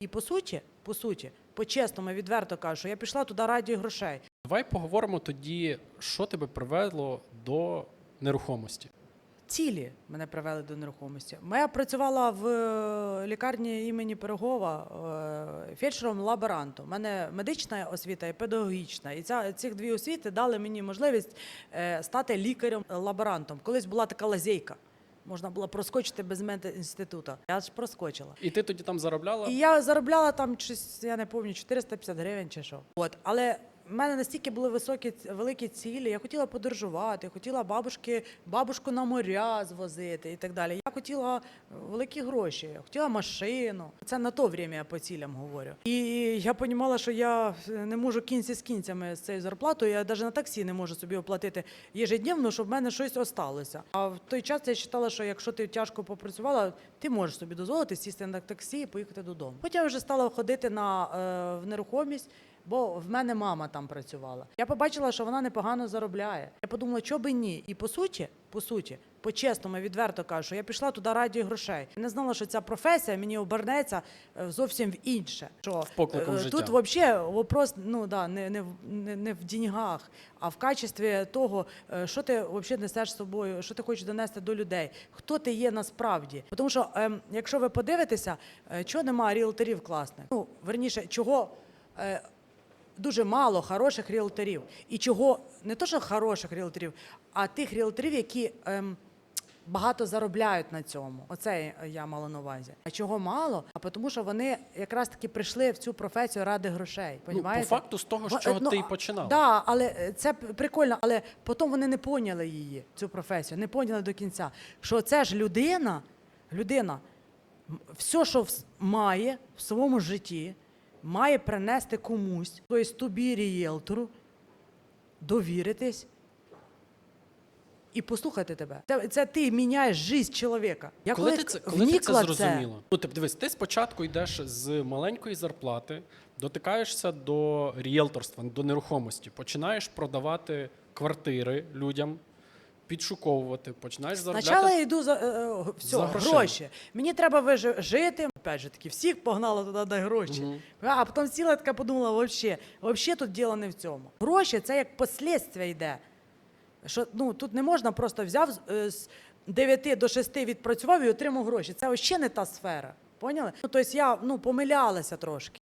І по суті, по суті, по-чесному, відверто кажу, що я пішла туди раді грошей. Давай поговоримо тоді, що тебе привело до нерухомості. Цілі мене привели до нерухомості. Я працювала в е, лікарні імені Пирогова е, фельдшером-лаборантом. У мене медична освіта і педагогічна. І ця, ці дві освіти дали мені можливість е, стати лікарем-лаборантом. Колись була така лазейка. Можна було проскочити без медінституту. Я ж проскочила. І ти тоді там заробляла? І я заробляла там щось, я не пам'ятаю, 450 гривень чи що. От, але в мене настільки були високі великі цілі. Я хотіла подорожувати, хотіла бабушки, бабушку на моря звозити і так далі. Хотіла великі гроші, хотіла машину. Це на то время я по цілям говорю. І я розуміла, що я не можу кінці з кінцями з цією зарплатою. Я навіть на таксі не можу собі оплатити єжедневно, щоб в мене щось осталося. А в той час я вважала, що якщо ти тяжко попрацювала, ти можеш собі дозволити сісти на таксі і поїхати додому. Потім вже стала ходити на е, в нерухомість. Бо в мене мама там працювала. Я побачила, що вона непогано заробляє. Я подумала, що би ні. І по суті, по суті, по-чесному, відверто кажу, що я пішла туди раді грошей. Не знала, що ця професія мені обернеться е, зовсім в інше. Що покликом е, життя. тут взагалі вопрос ну да не, не, не, не в деньгах, а в качестві того, е, що ти взагалі несеш з собою, що ти хочеш донести до людей, хто ти є насправді. Тому що, ем, якщо ви подивитеся, чого немає ріелторів класних? Ну верніше, чого. Е, дуже мало хороших ріелторів. І чого не то, що хороших ріелторів, а тих ріелторів, які ем, багато заробляють на цьому. Оце я мала на увазі. А чого мало? А тому, що вони якраз таки прийшли в цю професію ради грошей. Ну, по понімаєте? факту з того, з чого ну, ти і а- Да, але е, це прикольно, але потім вони не поняли її, цю професію, не поняли до кінця. Що це ж людина, людина, все, що має в своєму житті, має принести комусь, тобто тобі, рієлтору, довіритись і послухати тебе. Це, це ти міняєш життя чоловіка. Я коли ти це, коли ти це вникла в зрозуміла? Ну, ти дивись, ти спочатку йдеш з маленької зарплати, дотикаєшся до ріелторства, до нерухомості, починаєш продавати квартири людям, підшуковувати, починаєш заробляти. Спочатку я йду за, е, е, все, За грошима. гроші. Мені треба вижи- жити. Опять же таки, всіх погнала туди де гроші. А потім сіла така подумала, вообще, вообще тут діло не в цьому. Гроші це як послідствя йде. Що, ну, тут не можна просто взяв е, з 9 до 6 відпрацював і отримав гроші. Це ще не та сфера. Поняли? Ну, тобто я ну, помилялася трошки.